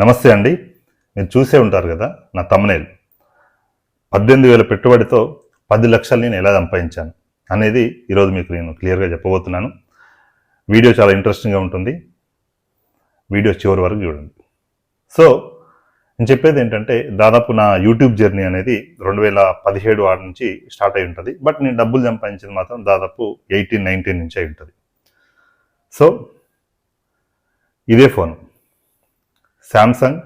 నమస్తే అండి. మీరు చూసే ఉంటారు కదా నా తమ్నేల్ పద్దెనిమిది వేల పెట్టుబడితో పది లక్షలు నేను ఎలా సంపాదించాను అనేది ఈరోజు మీకు నేను క్లియర్గా చెప్పబోతున్నాను. వీడియో చాలా ఇంట్రెస్టింగ్గా ఉంటుంది. వీడియో చివరి వరకు చూడండి. సో నేను చెప్పేది ఏంటంటే దాదాపు నా యూట్యూబ్ జర్నీ అనేది రెండు వేల పదిహేడు ఆరు నుంచి స్టార్ట్ అయి ఉంటుంది. బట్ నేను డబ్బులు సంపాదించింది మాత్రం దాదాపు ఎయిటీన్ నైన్టీన్ నుంచి అయి ఉంటుంది. సో ఇదే phone Samsung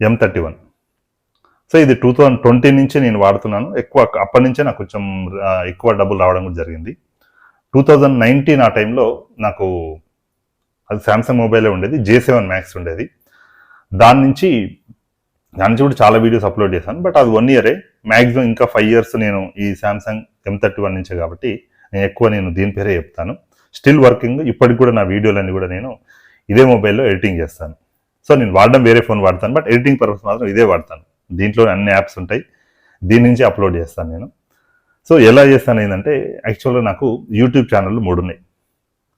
M thirty one so ఇది టూ థౌజండ్ ట్వంటీ నుంచి నేను వాడుతున్నాను. ఎక్కువ అప్పటి నుంచే నాకు కొంచెం ఎక్కువ డబ్బులు రావడం కూడా జరిగింది. టూ థౌజండ్ నైన్టీన్ ఆ టైంలో నాకు అది శాంసంగ్ మొబైలే ఉండేది. జే సెవెన్ మ్యాక్స్ ఉండేది. దాని నుంచి దాని నుంచి కూడా చాలా వీడియోస్ అప్లోడ్ చేశాను. బట్ అది వన్ ఇయరే మ్యాక్సిమం ఇంకా ఫైవ్ ఇయర్స్ నేను ఈ శాంసంగ్ ఎం థర్టీ వన్ నుంచే కాబట్టి నేను ఎక్కువ నేను దీని పేరే చెప్తాను. స్టిల్ వర్కింగ్ ఇప్పటికి కూడా నా వీడియోలన్నీ కూడా నేను ఇదే మొబైల్లో ఎడిటింగ్ చేస్తాను. సో నేను వాడడం వేరే ఫోన్ వాడతాను బట్ ఎడిటింగ్ పర్పస్ మాత్రం ఇదే వాడతాను. దీంట్లో అన్ని యాప్స్ ఉంటాయి. దీని నుంచి అప్లోడ్ చేస్తాను నేను. సో ఎలా చేస్తాను ఏంటంటే యాక్చువల్గా నాకు యూట్యూబ్ ఛానల్ మూడు ఉన్నాయి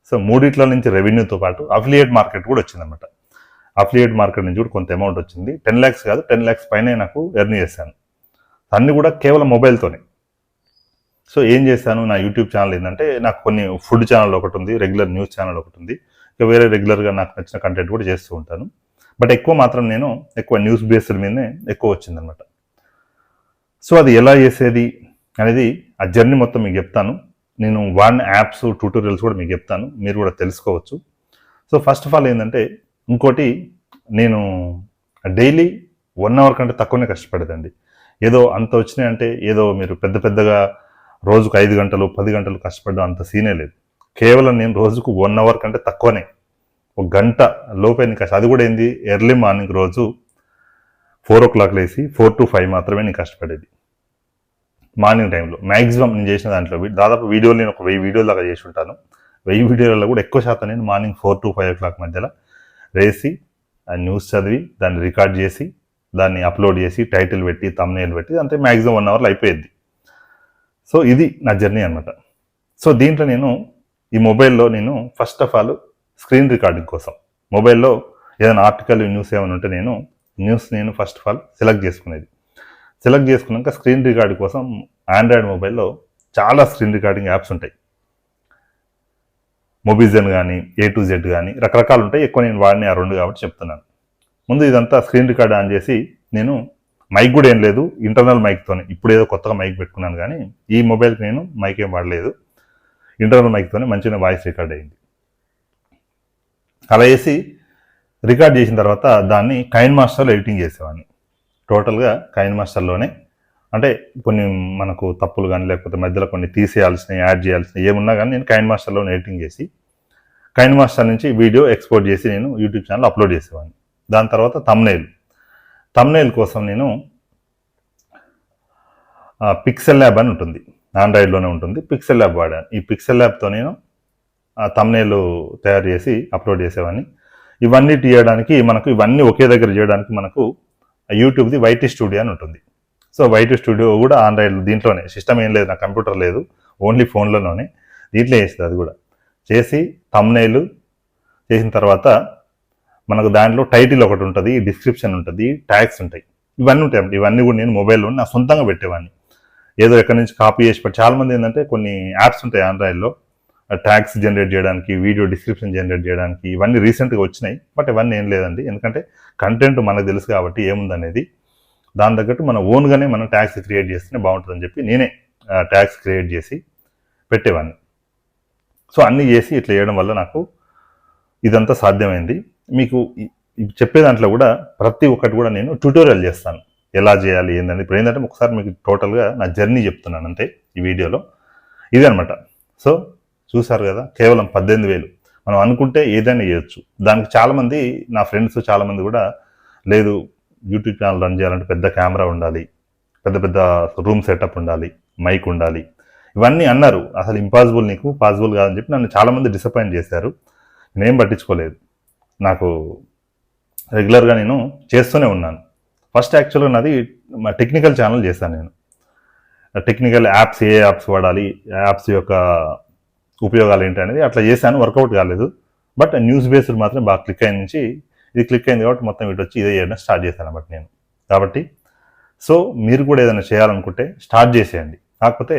సో మూడిట్ల నుంచి రెవెన్యూతో పాటు అఫిలియేట్ మార్కెట్ కూడా వచ్చిందనమాట అఫిలియేట్ మార్కెట్ నుంచి కూడా కొంత అమౌంట్ వచ్చింది. టెన్ ల్యాక్స్ కాదు టెన్ ల్యాక్స్ పైనే నాకు ఎర్న్ చేశాను. అన్నీ కూడా కేవలం మొబైల్తోనే సో ఏం చేశాను? నా యూట్యూబ్ ఛానల్ ఏంటంటే నాకు కొన్ని ఫుడ్ ఛానల్ ఒకటి ఉంది రెగ్యులర్ న్యూస్ ఛానల్ ఒకటి ఉంది. ఇక వేరే రెగ్యులర్గా నాకు నచ్చిన కంటెంట్ కూడా చేస్తూ ఉంటాను. బట్ ఎక్కువ మాత్రం నేను ఎక్కువ న్యూస్ బేస్డ్ మీదనే ఎక్కువ వచ్చిందనమాట. సో అది ఎలా చేసేది అనేది ఆ జర్నీ మొత్తం మీకు చెప్తాను. నేను వాడిన యాప్స్ ట్యూటోరియల్స్ కూడా మీకు చెప్తాను. మీరు కూడా తెలుసుకోవచ్చు. సో ఫస్ట్ ఆఫ్ ఆల్ ఏంటంటే ఇంకోటి నేను డైలీ వన్ అవర్ కంటే తక్కువనే కష్టపడేదండి ఏదో అంత వచ్చినాయంటే ఏదో మీరు పెద్ద పెద్దగా రోజుకు ఐదు గంటలు పది గంటలు కష్టపడడం అంత సీనే లేదు. కేవలం నేను రోజుకు వన్ అవర్ కంటే తక్కువనే. ఒక గంట లోపే నేను అది కూడా ఏంది? ఎర్లీ మార్నింగ్ రోజు ఫోర్ ఓ క్లాక్ లేసి ఫోర్ టు ఫైవ్ మాత్రమే నేను కష్టపడేది. మార్నింగ్ టైంలో మ్యాక్సిమం నేను చేసిన దాంట్లో దాదాపు వీడియోలు నేను ఒక వెయ్యి వీడియోలు దాకా చేసి ఉంటాను. వెయ్యి వీడియోలలో కూడా ఎక్కువ శాతం నేను morning four to five o'clock మధ్యలో వేసి ఆ న్యూస్ చదివి దాన్ని రికార్డ్ చేసి దాన్ని అప్లోడ్ చేసి టైటిల్ పెట్టి తమ్నేల్ పెట్టి అంతే మ్యాక్సిమం వన్ అవర్లో అయిపోయేది. సో ఇది నా జర్నీ అనమాట సో దీంట్లో నేను ఈ మొబైల్లో నేను first of all screen recording కోసం. మొబైల్లో ఏదైనా ఆర్టికల్ న్యూస్ ఏమైనా ఉంటే నేను న్యూస్ నేను ఫస్ట్ ఆఫ్ ఆల్ సెలెక్ట్ చేసుకునేది. సెలెక్ట్ చేసుకున్నాక స్క్రీన్ రికార్డింగ్ కోసం ఆండ్రాయిడ్ మొబైల్లో చాలా స్క్రీన్ రికార్డింగ్ యాప్స్ ఉంటాయి. మొబిజన్ కానీ ఏ టు జెడ్ కానీ రకరకాలు ఉంటాయి. ఎక్కువ నేను వాడిని ఆ రెండు కాబట్టి చెప్తున్నాను. ముందు ఇదంతా స్క్రీన్ రికార్డ్ ఆన్ చేసి నేను మైక్ కూడా ఏం లేదు ఇంటర్నల్ మైక్తోనే ఇప్పుడు ఏదో కొత్తగా మైక్ పెట్టుకున్నాను కానీ ఈ మొబైల్కి నేను మైక్ ఏం వాడలేదు. ఇంటర్నల్ మైక్తోనే మంచిగా వాయిస్ రికార్డ్ అయింది. అలా వేసి రికార్డ్ చేసిన తర్వాత దాన్ని కైన్ మాస్టర్లో ఎడిటింగ్ చేసేవాడిని. టోటల్గా కైన్ మాస్టర్లోనే అంటే కొన్ని మనకు తప్పులు కానీ లేకపోతే మధ్యలో కొన్ని తీసేయాల్సినవి యాడ్ చేయాల్సినవి ఏమున్నా కానీ నేను కైన్ మాస్టర్లోనే ఎడిటింగ్ చేసి కైన్ మాస్టర్ నుంచి వీడియో ఎక్స్పోర్ట్ చేసి నేను యూట్యూబ్ ఛానల్ అప్లోడ్ చేసేవాడిని. దాని తర్వాత తమ్నైల్. తమ్నేల్ కోసం నేను పిక్సెల్ ల్యాబ్ అని ఉంటుంది. ఆండ్రాయిడ్లోనే ఉంటుంది. పిక్సెల్ ల్యాబ్ వాడాను. ఈ పిక్సెల్ ల్యాబ్తో నేను ఆ తమ్నేలు తయారు చేసి అప్లోడ్ చేసేవాడిని ఇవన్నీ తీయడానికి మనకు ఇవన్నీ ఒకే దగ్గర చేయడానికి మనకు యూట్యూబ్ది వైటీ స్టూడియో అని ఉంటుంది. సో వైటీ స్టూడియో కూడా ఆండ్రాయిడ్ దీంట్లోనే. సిస్టమ్ ఏం లేదు నా కంప్యూటర్ లేదు. ఓన్లీ ఫోన్లోనే దీంట్లో చేస్తుంది అది కూడా. చేసి తమ్నేలు చేసిన తర్వాత మనకు దాంట్లో టైటిల్ ఒకటి ఉంటుంది డిస్క్రిప్షన్ ఉంటుంది ట్యాగ్స్ ఉంటాయి. ఇవన్నీ ఉంటాయి. ఇవన్నీ కూడా నేను మొబైల్లో నా సొంతంగా పెట్టేవాడిని ఏదో ఎక్కడి నుంచి కాపీ చేసి చాలామంది ఏంటంటే కొన్ని యాప్స్ ఉంటాయి ఆండ్రాయిడ్లో ట్యాగ్స్ జనరేట్ చేయడానికి వీడియో డిస్క్రిప్షన్ జనరేట్ చేయడానికి ఇవన్నీ రీసెంట్గా వచ్చినాయి. బట్ ఇవన్నీ ఏం లేదండి. ఎందుకంటే కంటెంట్ మనకు తెలుసు కాబట్టి ఏముందనేది. దాని తగ్గట్టు మన ఓన్గానే మనం ట్యాగ్స్ క్రియేట్ చేస్తేనే బాగుంటుందని చెప్పి నేనే ట్యాగ్స్ క్రియేట్ చేసి పెట్టేవాడిని సో అన్నీ చేసి ఇట్లా చేయడం వల్ల నాకు ఇదంతా సాధ్యమైంది. మీకు చెప్పే దాంట్లో కూడా ప్రతి ఒక్కటి కూడా నేను ట్యూటోరియల్ చేస్తాను. ఎలా చేయాలి ఏందని. ఇప్పుడు ఏంటంటే ఒకసారి మీకు టోటల్గా నా జర్నీ చెప్తున్నాను అంతే ఈ వీడియోలో. ఇది అనమాట సో చూసారు కదా కేవలం పద్దెనిమిది వేలు. మనం అనుకుంటే ఏదైనా చేయొచ్చు. దానికి చాలామంది నా ఫ్రెండ్స్ చాలామంది కూడా లేదు యూట్యూబ్ ఛానల్ రన్ చేయాలంటే పెద్ద కెమెరా ఉండాలి పెద్ద పెద్ద రూమ్ సెటప్ ఉండాలి మైక్ ఉండాలి. ఇవన్నీ అన్నారు. అసలు ఇంపాసిబుల్ నీకు పాసిబుల్ కాదని చెప్పి నన్ను చాలామంది డిసప్పాయింట్ చేశారు. నేనేం పట్టించుకోలేదు. నాకు రెగ్యులర్గా నేను చేస్తూనే ఉన్నాను. ఫస్ట్ యాక్చువల్గా నాది టెక్నికల్ ఛానల్ చేశాను నేను. టెక్నికల్ యాప్స్ ఏ యాప్స్ వాడాలి యాప్స్ యొక్క ఉపయోగాలు ఏంటి అనేది అట్లా చేశాను వర్కౌట్ కాలేదు. బట్ న్యూస్ బేస్డ్ మాత్రం బాగా క్లిక్ అయిన నుంచి ఇది క్లిక్ అయింది కాబట్టి మొత్తం ఇటు వచ్చి ఇదే చేయడం స్టార్ట్ చేశాను అనమాట నేను. కాబట్టి సో మీరు కూడా ఏదైనా చేయాలనుకుంటే స్టార్ట్ చేసేయండి. కాకపోతే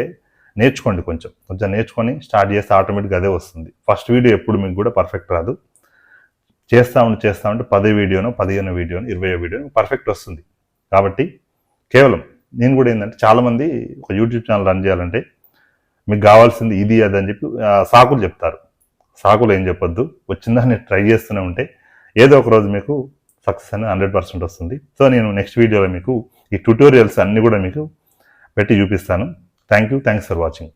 నేర్చుకోండి కొంచెం. కొంచెం నేర్చుకొని స్టార్ట్ చేస్తే ఆటోమేటిక్గా అదే వస్తుంది. ఫస్ట్ వీడియో ఎప్పుడు మీకు కూడా పర్ఫెక్ట్ రాదు. చేస్తా ఉండి చేస్తా ఉంటే పదే వీడియోను పదిహేను వీడియోను ఇరవై వీడియోను పర్ఫెక్ట్ వస్తుంది. కాబట్టి కేవలం నేను కూడా ఏంటంటే చాలామంది ఒక యూట్యూబ్ ఛానల్ రన్ చేయాలంటే మీకు కావాల్సింది ఇది అది అని చెప్పి సాకులు చెప్తారు. సాకులు ఏం చెప్పొద్దు. వచ్చిందని ట్రై చేస్తూనే ఉంటే ఏదో ఒక రోజు మీకు సక్సెస్ అనేది హండ్రెడ్ పర్సెంట్ వస్తుంది. సో నేను నెక్స్ట్ వీడియోలో మీకు ఈ ట్యూటోరియల్స్ అన్నీ కూడా మీకు పెట్టి చూపిస్తాను. Thank you thanks for watching